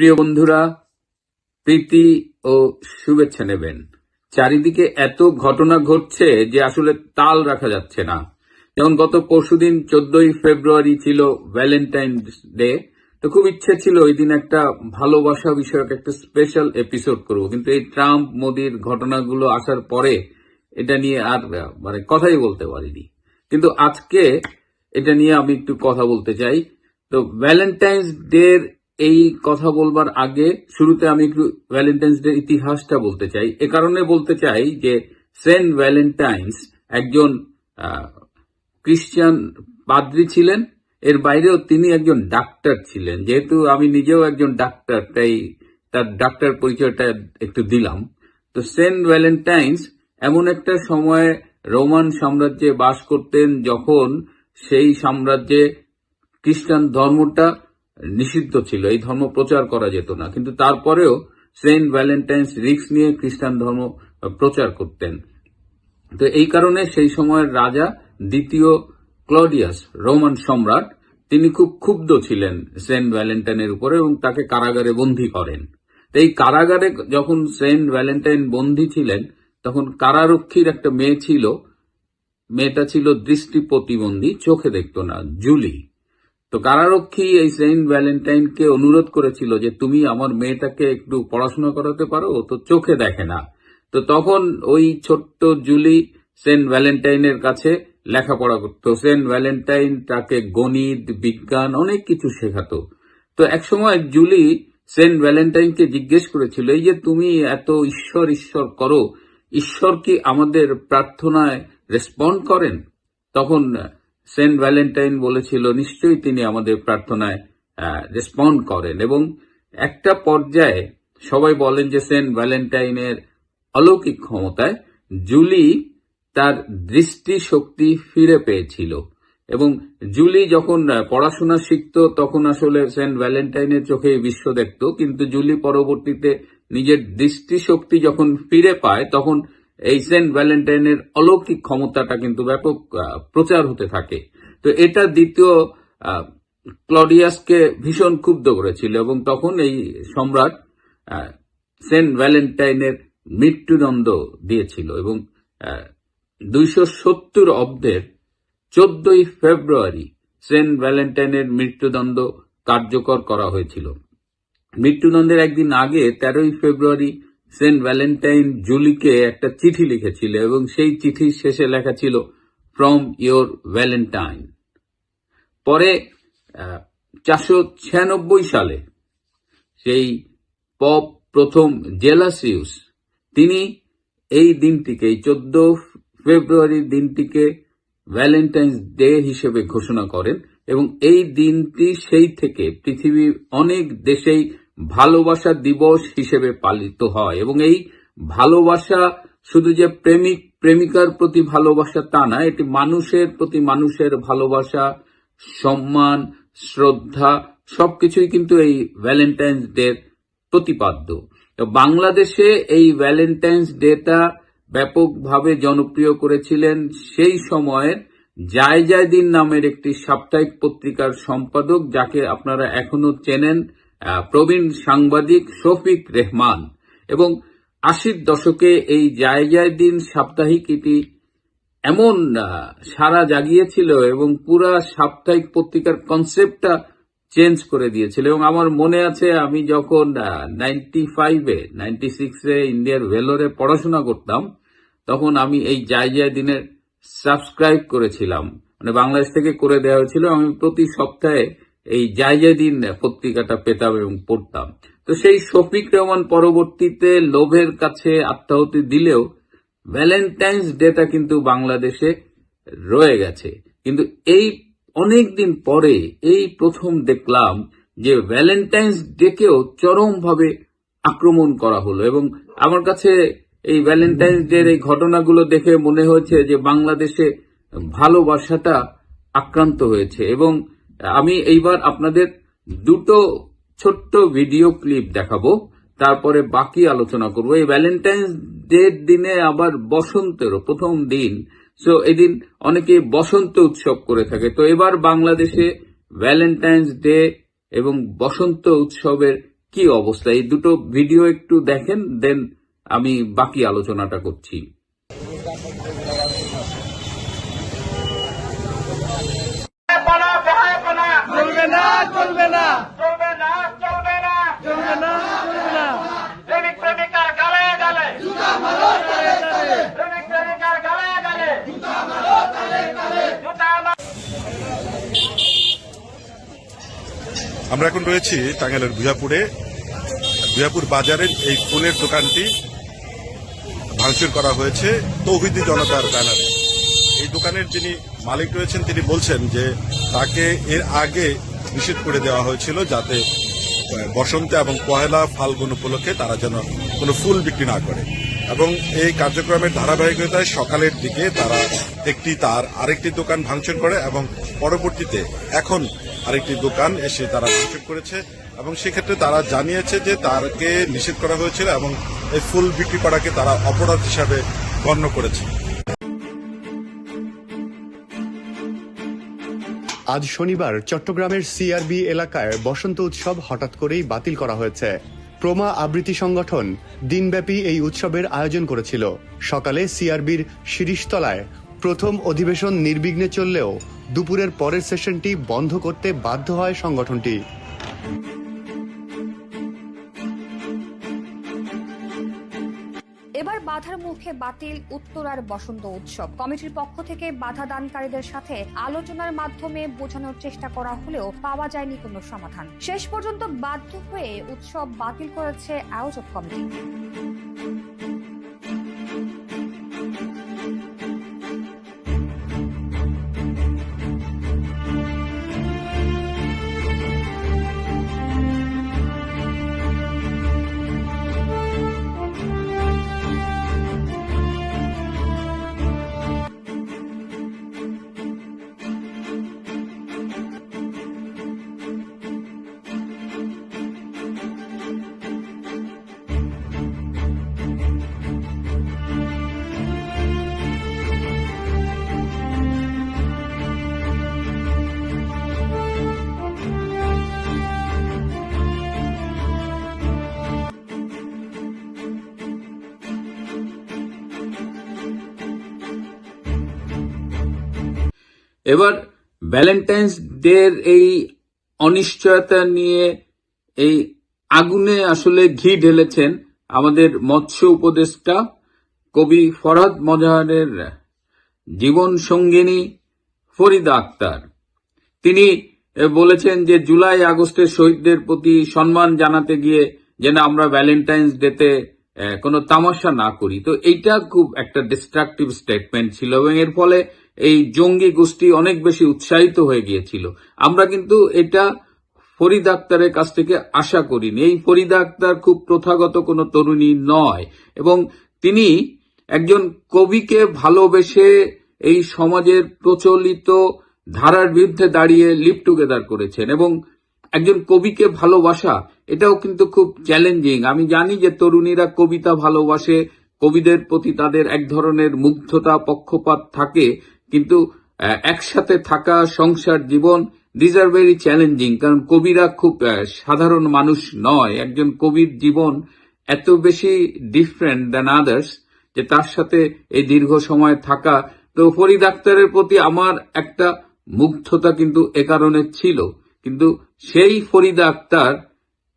প্রিয় বন্ধুরা, প্রীতি ও শুভেচ্ছা নেবেন। চারিদিকে এত ঘটনা ঘটছে যে আসলে তাল রাখা যাচ্ছে না। যেমন গত পরশুদিন চোদ্দই ফেব্রুয়ারি ছিল ভ্যালেন্টাইন ডে তো খুব ইচ্ছে ছিল ওই দিন একটা ভালোবাসা বিষয়ক একটা স্পেশাল এপিসোড করব। কিন্তু এই ট্রাম্প, মোদির ঘটনাগুলো আসার পরে এটা নিয়ে আর মানে কথাই বলতে পারিনি। কিন্তু আজকে এটা নিয়ে আমি একটু কথা বলতে চাই। তো ভ্যালেন্টাইন্স ডে এই কথা বলবার আগে শুরুতে আমি একটু ভ্যালেন্টাইন্স ডে ইতিহাসটা বলতে চাই। এ কারণে বলতে চাই যে, সেন্ট ভ্যালেন্টাইন্স একজন খ্রিস্টান পাদ্রী ছিলেন। এর বাইরেও তিনি একজন ডাক্তার ছিলেন। যেহেতু আমি নিজেও একজন ডাক্তার তাই তার ডাক্তার পরিচয়টা একটু দিলাম। তো সেন্ট ভ্যালেন্টাইন্স এমন একটা সময়ে রোমান সাম্রাজ্যে বাস করতেন যখন সেই সাম্রাজ্যে খ্রিস্টান ধর্মটা নিষিদ্ধ ছিল, এই ধর্ম প্রচার করা যেত না। কিন্তু তারপরেও সেন্ট ভ্যালেন্টাইন্স রিক্স নিয়ে খ্রিস্টান ধর্ম প্রচার করতেন। তো এই কারণে সেই সময়ের রাজা দ্বিতীয় ক্লডিয়াস, রোমান সম্রাট, তিনি খুব ক্ষুব্ধ ছিলেন সেন্ট ভ্যালেন্টাইনের উপরে এবং তাকে কারাগারে বন্দী করেন। তো এই কারাগারে যখন সেন্ট ভ্যালেন্টাইন বন্দী ছিলেন, তখন কারারক্ষীর একটা মেয়ে ছিল, মেয়েটা ছিল দৃষ্টি প্রতিবন্ধী, চোখে দেখতো না, জুলি। তো কারারক্ষী এই সেন্ট ভ্যালেন্টাইনকে অনুরোধ করেছিল যে তুমি আমার মেয়েটাকে একটু পড়াশোনা করাতে পারো, ও তো চোখে দেখে না। তো তখন ওই ছোট্ট জুলি সেন্ট ভ্যালেন্টাইনের কাছে লেখাপড়া করতো। সেন্ট ভ্যালেন্টাইন তাকে গণিত, বিজ্ঞান অনেক কিছু শেখাতো। তো একসময় জুলি সেন্ট ভ্যালেন্টাইনকে জিজ্ঞেস করেছিল, এই যে তুমি এত ঈশ্বর ঈশ্বর করো, ঈশ্বর কি আমাদের প্রার্থনায় রেসপন্ড করেন? তখন সেন্ট ভ্যালেন্টাইন বলেছিল, নিশ্চয়ই তিনি আমাদের প্রার্থনায় রেসপন্ড করেন। এবং একটা পর্যায়ে সবাই বলেন যে সেন্ট ভ্যালেন্টাইনের অলৌকিক ক্ষমতায় জুলি তার দৃষ্টি শক্তি ফিরে পেয়েছিল। এবং জুলি যখন পড়াশোনা শিখত, তখন আসলে সেন্ট ভ্যালেন্টাইনের চোখে বিশ্ব দেখত। কিন্তু জুলি পরবর্তীতে নিজের দৃষ্টিশক্তি যখন ফিরে পায়, তখন এই সেন্ট ভ্যালেন্টাইনের অলৌকিক ক্ষমতাটা কিন্তু ব্যাপক প্রচার হতে থাকে। তো এটা দ্বিতীয় ক্লডিয়াসকে ভীষণ ক্ষুব্ধ করেছিল এবং তখন এই সম্রাট সেন্ট ভ্যালেন্টাইনের মৃত্যুদণ্ড দিয়েছিল এবং দুইশো সত্তর অব্দের চোদ্দই ফেব্রুয়ারি সেন্ট ভ্যালেন্টাইনের মৃত্যুদণ্ড কার্যকর করা হয়েছিল। মৃত্যুদণ্ডের একদিন আগে তেরোই ফেব্রুয়ারি সেন্ট ভ্যালেন্টাইন জুলিকে একটা চিঠি লিখেছিল এবং সেই চিঠির শেষে লেখা ছিল ফ্রম ইয়োর ভ্যালেন্টাইন পরে চারশো ছিয়ানব্বই সালে সেই পপ প্রথম জেলাসিউস, তিনি এই দিনটিকে, এই চোদ্দ ফেব্রুয়ারির দিনটিকে ভ্যালেন্টাইন্স ডে হিসেবে ঘোষণা করেন এবং এই দিনটি সেই থেকে পৃথিবীর অনেক দেশেই ভালোবাসা দিবস হিসেবে পালিত হয় এবং এই ভালোবাসা শুধু যে প্রেমিক, প্রেমিকার প্রতি ভালোবাসা তা না, এটি মানুষের প্রতি মানুষের ভালোবাসা, সম্মান, শ্রদ্ধা, সবকিছুই কিন্তু এই ভ্যালেন্টাইন্স ডে প্রতিপাদ্য। বাংলাদেশে এই ভ্যালেন্টাইন্স ডেটা ব্যাপকভাবে জনপ্রিয় করেছিলেন সেই সময়ের জায় যায় দিন নামের একটি সাপ্তাহিক পত্রিকার সম্পাদক, যাকে আপনারা এখনও চেনেন প্রবীণ সাংবাদিক শফিক রেহমান এবং আশির দশকে এই যায় দিন সাপ্তাহিক এটি এমন সারা জাগিয়েছিল এবং পুরা সাপ্তাহিক পত্রিকার কনসেপ্টটা চেঞ্জ করে দিয়েছিল। এবং আমার মনে আছে আমি যখন নাইনটি ফাইভে নাইনটি সিক্সে ইন্ডিয়ার ভেলোরে পড়াশোনা করতাম, তখন আমি এই যায় দিনের সাবস্ক্রাইব করেছিলাম। মানে বাংলাদেশ থেকে করে দেওয়া হয়েছিল। আমি প্রতি সপ্তাহে এই যায় যায় দিন পত্রিকাটা পেতাম এবং পড়তাম। তো সেই শফিক রহমান পরবর্তীতে লোভের কাছে আত্মাহুতি দিলেও ভ্যালেন্টাইন্স ডেটা কিন্তু বাংলাদেশে রয়ে গেছে। কিন্তু এই অনেক দিন পরে এই প্রথম দেখলাম যে ভ্যালেন্টাইন্স ডেকেও চরমভাবে আক্রমণ করা হলো এবং আমার কাছে এই ভ্যালেন্টাইন্স ডের এই ঘটনাগুলো দেখে মনে হয়েছে যে বাংলাদেশে ভালোবাসাটা আক্রান্ত হয়েছে এবং আমি এইবার আপনাদের দুটো ছোট্ট ভিডিও ক্লিপ দেখাবো, তারপরে বাকি আলোচনা করব। এই ভ্যালেন্টাইন্স ডে দিনে আবার বসন্তেরও প্রথম দিন। সো এদিন অনেকে বসন্ত উৎসব করে থাকে। তো এবার বাংলাদেশে ভ্যালেন্টাইন্স ডে এবং বসন্ত উৎসবের কি অবস্থা? এই দুটো ভিডিও একটু দেখেন, দেন আমি বাকি আলোচনাটা করছি। চলবে না। চলবে না চলবে না। চলবে না চলবে না। প্রেমিক প্রেমিকার গালে গালে। প্রেমিক প্রেমিকার গালে গালে। জুতা মারো আমরা এখন রয়েছি টাঙ্গাইলের ভুয়াপুরে ভুয়াপুর বাজারের এই ফুলের দোকানটি ভাঙচুর করা হয়েছে তৌহিদি জনতার ব্যানারে। এই দোকানের যিনি মালিক রয়েছেন তিনি বলছেন যে তাকে এর আগে নিষেধ করে দেওয়া হয়েছিল যাতে বসন্তে এবং পহেলা ফাল্গুন উপলক্ষে তারা যেন কোনো ফুল বিক্রি না করে। এবং এই কার্যক্রমের ধারাবাহিকতায় সকালের দিকে তারা একটি তার আরেকটি দোকান ভাঙচুর করে এবং পরবর্তীতে এখন আরেকটি দোকান এসে তারা ভাঙচুর করেছে এবং সেক্ষেত্রে তারা জানিয়েছে যে তারকে নিষেধ করা হয়েছিল এবং এই ফুল বিক্রি করাকে তারা অপরাধ হিসাবে গণ্য করেছে। আজ শনিবার চট্টগ্রামের সিআরবি এলাকায় বসন্ত উৎসব হঠাৎ করেই বাতিল করা হয়েছে। প্রমা আবৃত্তি সংগঠন দিনব্যাপী এই উৎসবের আয়োজন করেছিল। সকালে সিআরবির শিরিষতলায় প্রথম অধিবেশন নির্বিঘ্নে চললেও দুপুরের পরের সেশনটি বন্ধ করতে বাধ্য হয় সংগঠনটি। বাধার মুখে বাতিল উত্তরার বসন্ত উৎসব। কমিটির পক্ষ থেকে বাধা দানকারীদের সাথে আলোচনার মাধ্যমে বোঝানোর চেষ্টা করা হলেও পাওয়া যায়নি কোনো সমাধান। শেষ পর্যন্ত বাধ্য হয়ে উৎসব বাতিল করেছে আয়োজক কমিটি। এবার ভ্যালেন্টাইন্স ডে এই অনিশ্চয়তা নিয়ে এই আগুনে আসলে ঘি ঢেলেছেন আমাদের মৎস্য উপদেষ্টা কবি ফরহাদ মজাহারের জীবন সঙ্গিনী ফরিদা আক্তার। তিনি বলেছেন যে জুলাই আগস্টের শহীদদের প্রতি সম্মান জানাতে গিয়ে যেন আমরা ভ্যালেন্টাইন্স ডেতে কোনো তামাশা না করি। তো এইটা খুব একটা ডিস্ট্রাকটিভ স্টেটমেন্ট ছিল এবং এর ফলে এই জঙ্গি গোষ্ঠী অনেক বেশি উৎসাহিত হয়ে গিয়েছিল। আমরা কিন্তু এটা ফরিদ আক্তারের কাছ থেকে আশা করিনি। এই ফরিদা আক্তার খুব প্রথাগত কোনো তরুণী নয় এবং তিনি একজন কবিকে ভালোবেসে এই সমাজের প্রচলিত ধারার বিরুদ্ধে দাঁড়িয়ে লিভ টুগেদার করেছেন এবং একজন কবিকে ভালোবাসা, এটাও কিন্তু খুব চ্যালেঞ্জিং আমি জানি যে তরুণীরা কবিতা ভালোবাসে, কবিদের প্রতি তাদের এক ধরনের মুগ্ধতা, পক্ষপাত থাকে কিন্তু একসাথে থাকা সংসার জীবন দিজ আর ভেরি চ্যালেঞ্জিং কারণ কবিরা খুব সাধারণ মানুষ নয়। একজন কবির জীবন এত বেশি ডিফারেন্ট দ্যান আদার্স যে তার সাথে এই দীর্ঘ সময় থাকা, তো ফরিদ আক্তারের প্রতি আমার একটা মুগ্ধতা কিন্তু এ কারণে ছিল। কিন্তু সেই ফরিদা আক্তার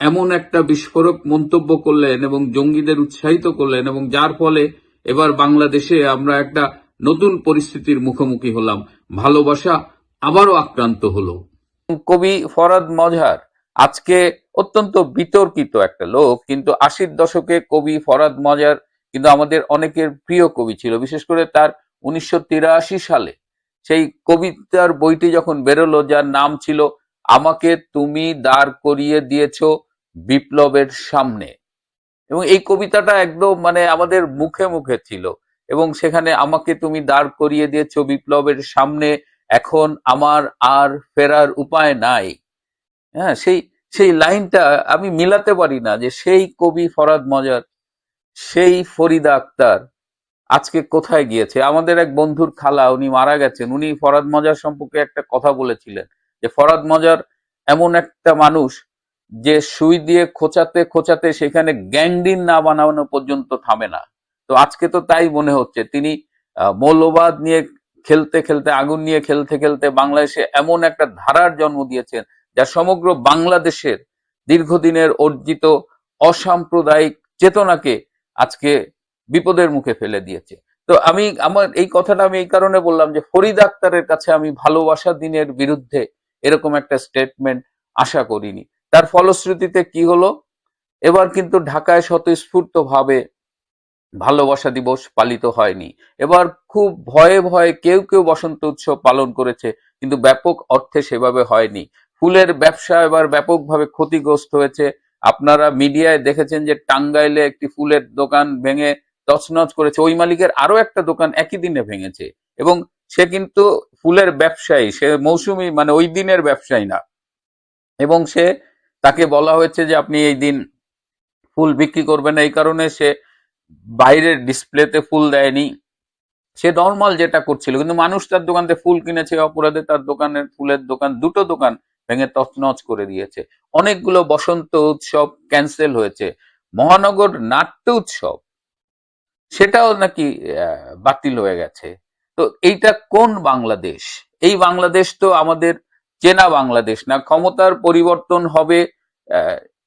এমন একটা বিস্ফোরক মন্তব্য করলেন এবং জঙ্গিদের উৎসাহিত করলেন এবং যার ফলে এবার বাংলাদেশে আমরা একটা নতুন পরিস্থিতির মুখোমুখি হলাম। ভালোবাসা আবারও আক্রান্ত হলো। কবি ফরাদ মজহার আজকে অত্যন্ত বিতর্কিত একটা লোক, কিন্তু আশির দশকে কবি ফরাদ মজার কিন্তু আমাদের অনেকের প্রিয় কবি ছিল। বিশেষ করে তার উনিশশো তিরাশি সালে। সেই কবিতার বইটি যখন বেরোলো, যার নাম ছিল, আমাকে তুমি দাঁড় করিয়ে দিয়েছ বিপ্লবের সামনে। এবং এই কবিতাটা একদম মানে আমাদের মুখে মুখে ছিল। এবং সেখানে আমাকে তুমি দাঁড় করিয়ে দিয়েছ বিপ্লবের সামনে। এখন আমার আর ফেরার উপায় নাই। হ্যাঁ সেই সেই লাইনটা আমি মিলাতে পারি না যে সেই কবি ফরাদ মজার, সেই ফরিদা আক্তার আজকে কোথায় গিয়েছে? আমাদের এক বন্ধুর খালা, উনি মারা গেছেন। উনি ফরাদ মজার সম্পর্কে একটা কথা বলেছিলেন যে ফরাদ মজার এমন একটা মানুষ যে সুই দিয়ে খোঁচাতে খোঁচাতে সেখানে গ্যাংডিন না বানানো পর্যন্ত থামে না। তো আজকে তো তাই মনে হচ্ছে। তিনি মৌলবাদ নিয়ে খেলতে খেলতে, আগুন নিয়ে খেলতে খেলতে বাংলাদেশে এমন একটা ধারার জন্ম দিয়েছেন, যা সমগ্র বাংলাদেশের দীর্ঘদিনের অর্জিত অসাম্প্রদায়িক চেতনাকে আজকে বিপদের মুখে ফেলে দিয়েছে। তো আমি, আমার এই কথাটা আমি এই কারণে বললাম যে ফরিদ আক্তারের কাছে আমি ভালোবাসা দিনের বিরুদ্ধে এরকম একটা স্টেটমেন্ট আশা করিনি। তার ফলশ্রুতিতে কি হলো? এবার কিন্তু ঢাকায় স্বতঃস্ফূর্ত ভাবে ভালোবাসা দিবস পালিত হয়নি। এবার খুব ভয়ে ভয়ে কেউ কেউ বসন্ত উৎসব পালন করেছে, কিন্তু ব্যাপক অর্থে সেভাবে হয়নি। ফুলের ব্যবসা এবার ব্যাপকভাবে ক্ষতিগ্রস্ত হয়েছে। আপনারা মিডিয়ায় দেখেছেন যে টাঙ্গাইলে একটি ফুলের দোকান ভেঙে তছনছ করেছে। ওই মালিকের আরও একটা দোকান একই দিনে ভেঙেছে। এবং সে কিন্তু ফুলের ব্যবসায়ী, সে মৌসুমি মানে ওই দিনের ব্যবসায়ী না। এবং সে তাকে বলা হয়েছে যে আপনি এই দিন ফুল বিক্রি করবেন এই কারণে সে বাইরের ডিসপ্লেতে ফুল দেয়নি। সে নর্মাল যেটা করছিল, কিন্তু মানুষ তার দোকান থেকে ফুল কিনেছে, অপরাধে তার দোকানের ফুলের দোকান, দুটো দোকান ভেঙে তছনছ করে দিয়েছে। অনেকগুলো বসন্ত উৎসব ক্যান্সেল হয়েছে। মহানগর নাট্য উৎসব, সেটাও নাকি বাতিল হয়ে গেছে। তো এইটা কোন বাংলাদেশ? এই বাংলাদেশ তো আমাদের চেনা বাংলাদেশ না। ক্ষমতার পরিবর্তন হবে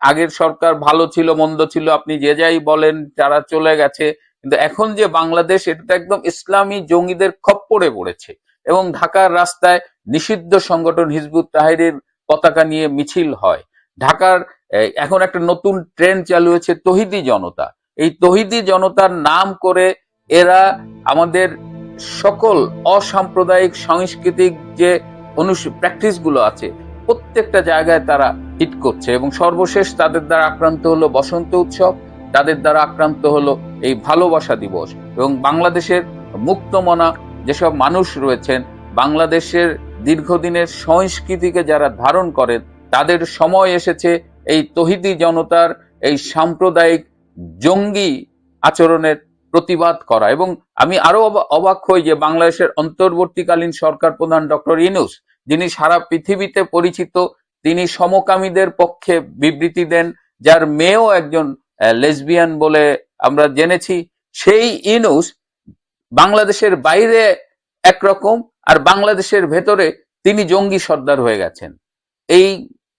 আগের সরকার ভালো ছিল, মন্দ ছিল, আপনি যে যাই বলেন তারা চলে গেছে। কিন্তু এখন যে বাংলাদেশ, এটা একদম ইসলামী জঙ্গিদের খপ্পরে পড়েছে। এবং ঢাকার রাস্তায় নিষিদ্ধ সংগঠন হিজবুত তাহিরের পতাকা নিয়ে মিছিল হয়। ঢাকার এখন একটা নতুন ট্রেন্ড চালু হয়েছে তহিদি জনতা। এই তহিদি জনতার নাম করে এরা আমাদের সকল অসাম্প্রদায়িক, সাংস্কৃতিক যে প্র্যাকটিসগুলো আছে প্রত্যেকটা জায়গায় তারা হিট করছে এবং সর্বশেষ তাদের দ্বারা আক্রান্ত হলো বসন্ত উৎসব, তাদের দ্বারা আক্রান্ত হলো এই ভালোবাসা দিবস এবং বাংলাদেশের মুক্তমনা যেসব মানুষ রয়েছেন, বাংলাদেশের দীর্ঘদিনের সংস্কৃতিকে যারা ধারণ করেন, তাদের সময় এসেছে এই তহিদি জনতার এই সাম্প্রদায়িক জঙ্গি আচরণের প্রতিবাদ করা এবং আমি আরও অবা- অবাক হই যে বাংলাদেশের অন্তর্বর্তীকালীন সরকার প্রধান ডক্টর ইনুস যিনি সারা পৃথিবীতে পরিচিত, তিনি সমকামীদের পক্ষে বিবৃতি দেন, যার মেয়েও একজন লেসবিয়ান বলে আমরা জেনেছি। সেই ইনুস বাংলাদেশের বাইরে একরকম, আর বাংলাদেশের ভেতরে তিনি জঙ্গি সর্দার হয়ে গেছেন। এই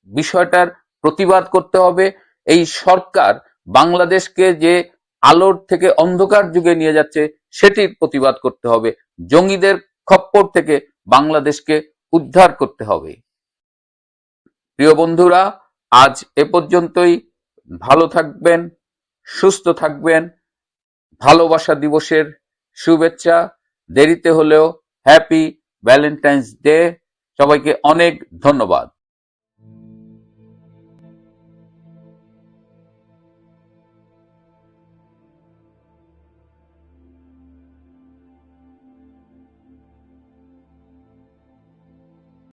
বিষয়টার প্রতিবাদ করতে হবে। এই সরকার বাংলাদেশকে যে আলোর থেকে অন্ধকার যুগে নিয়ে যাচ্ছে, সেটির প্রতিবাদ করতে হবে। জঙ্গিদের খপ্পর থেকে বাংলাদেশকে উদ্ধার করতে হবে। প্রিয় বন্ধুরা, আজ এ পর্যন্তই। ভালো থাকবেন, সুস্থ থাকবেন। ভালোবাসা দিবসের শুভেচ্ছা। দেরিতে হলেও হ্যাপি ভ্যালেন্টাইন্স ডে। সবাইকে অনেক ধন্যবাদ।